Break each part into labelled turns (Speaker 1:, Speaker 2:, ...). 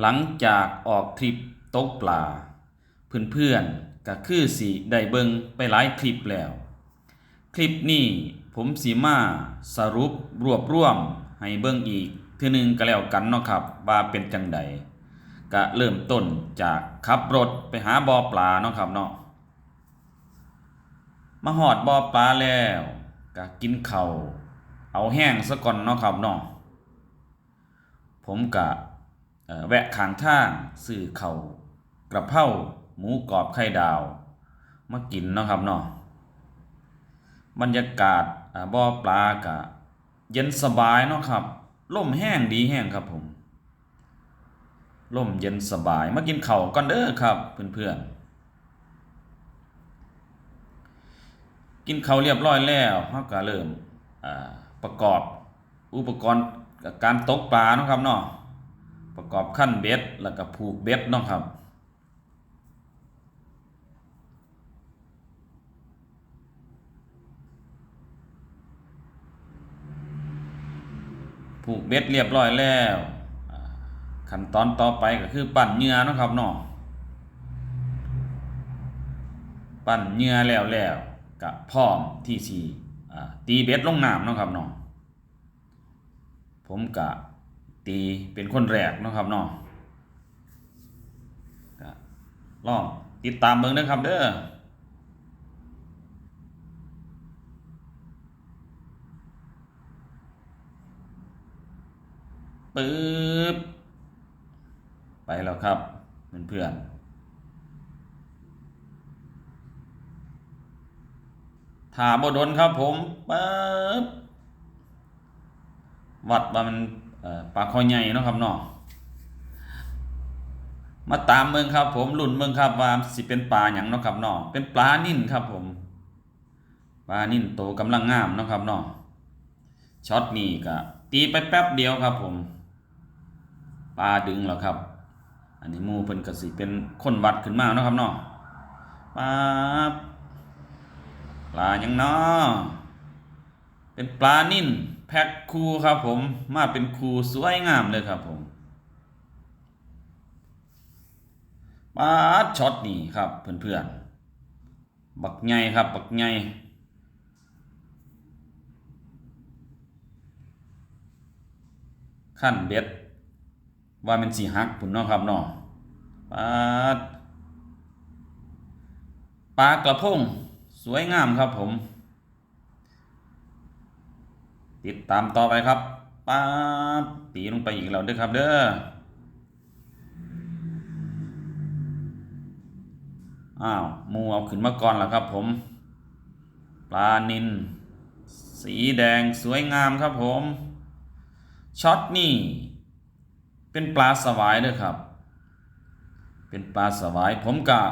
Speaker 1: หลังจากออกทริปตกปลา เพื่อนๆก็คือสิได้เบิงไปหลายคลิปแล้ว คลิปนี้ผมสิมาสรุปรวบรวมให้เบิ่งอีกเทื่อหนึงก็แล้วกันเนาะครับว่าเป็นจังใดก็เริ่มต้นจากขับรถไปหาบ่อปลาเนาะครับเนาะมาหอดบ่อปลาแล้วก็กินข้าวเอาแห้งซะก่อนเนาะครับเนาะผมก็เอ่อ แวะขางทางซื้อเข้ากระเพราหมูกรอบไข่ดาว มากินเนาะครับเนาะบรรยากาศบ่อปลากะ เย็นสบายเนาะครับล่มแห้งดีแห้งครับผมล่มเย็นสบาย มากินเข้าก่อนเด้อครับเพื่อนๆกินเข้าเรียบร้อยแล้วเฮาก็เริ่มประกอบอุปกรณ์การตกปลาเนาะครับเนาะ ประกอบขั้นเบ็ดแล้วก็ผูกเบ็ดเนาะครับผูกเบ็ดเรียบร้อยแล้วขั้นตอนต่อไปก็คือปั่นเหยื่อนะครับเนาะปั่นเหยื่อแล้วแล้วก็พร้อมที่สิอ่ตีเบ็ดลงน้ำนะครับเนาะผมก็ ตีเป็นคนแรกนะครับเนาะก็ลองติดตามเบิ่งเด้อครับเด้อปึ๊บไปแล้วครับเพื่อนๆถาบดนครับผมปึ๊บวัดว่ามัน ปลาคอใหญ่เนาะครับเนาะมาตามเมืองครับผมลุ่นเมืองครับว่าสิเป็นปลาหยังเนาะครับเนาะเป็นปลานิ่นครับผมปลานิ่นโตกำลังงามเนาะครับเนาะช็อตนี้ก็ตีไปแป๊บเดียวครับผมปลาดึงแล้วครับ อันนี้มูเพิ่นก็สิเป็นคนวัดขึ้นมาเนาะครับเนาะปลาปลาหยังเนาะ เป็นปลานิ่นแพ็คคูครับผม มาเป็นคูสวยงามเลยครับผมปลาดช็อตนี่ครับเพื่อนๆ บักใหญ่ครับบักใหญ่ขั้นเบ็ด ว่ามันสีหักพุ่นเนาะครับเนาะปลาดปลากระพง สวยงามครับผม ติดตามต่อไปครับปลาตีลงไปอีกแล้วด้อครับเด้ออ้าวมูเอาขึ้นมาก่อนแล้วครับผม ปลานิน สีแดงสวยงามครับผมช็อตนี่ เป็นปลาสวายด้อครับ เป็นปลาสวายผมกะ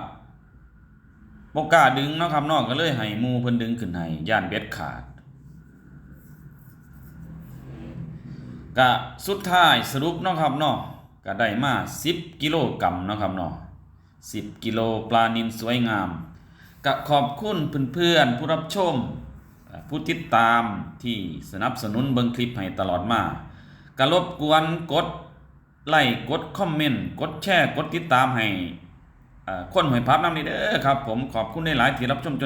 Speaker 1: บกล้าดึงนะครับนอกก็เลยให้มูเพิ่นดึงขึ้นให้ย่านเบ็ดขาด กะสุดท้ายสรุปเนาะครับเนาะก็ได้มา10 กิโลกรัมเนาะครับเนาะ10 กิโลปลานินสวยงามกะขอบคุณเพื่อนๆผู้รับชม ผู้ติดตามที่สนับสนุนเบิ่งคลิปให้ตลอดมากะรบกวนกดไลค์กดคอมเมนต์กดแชร์กดติดตามให้คนหวยพับน้ำนี้เด้อครับ ผมขอบคุณในหลายที่รับชมจน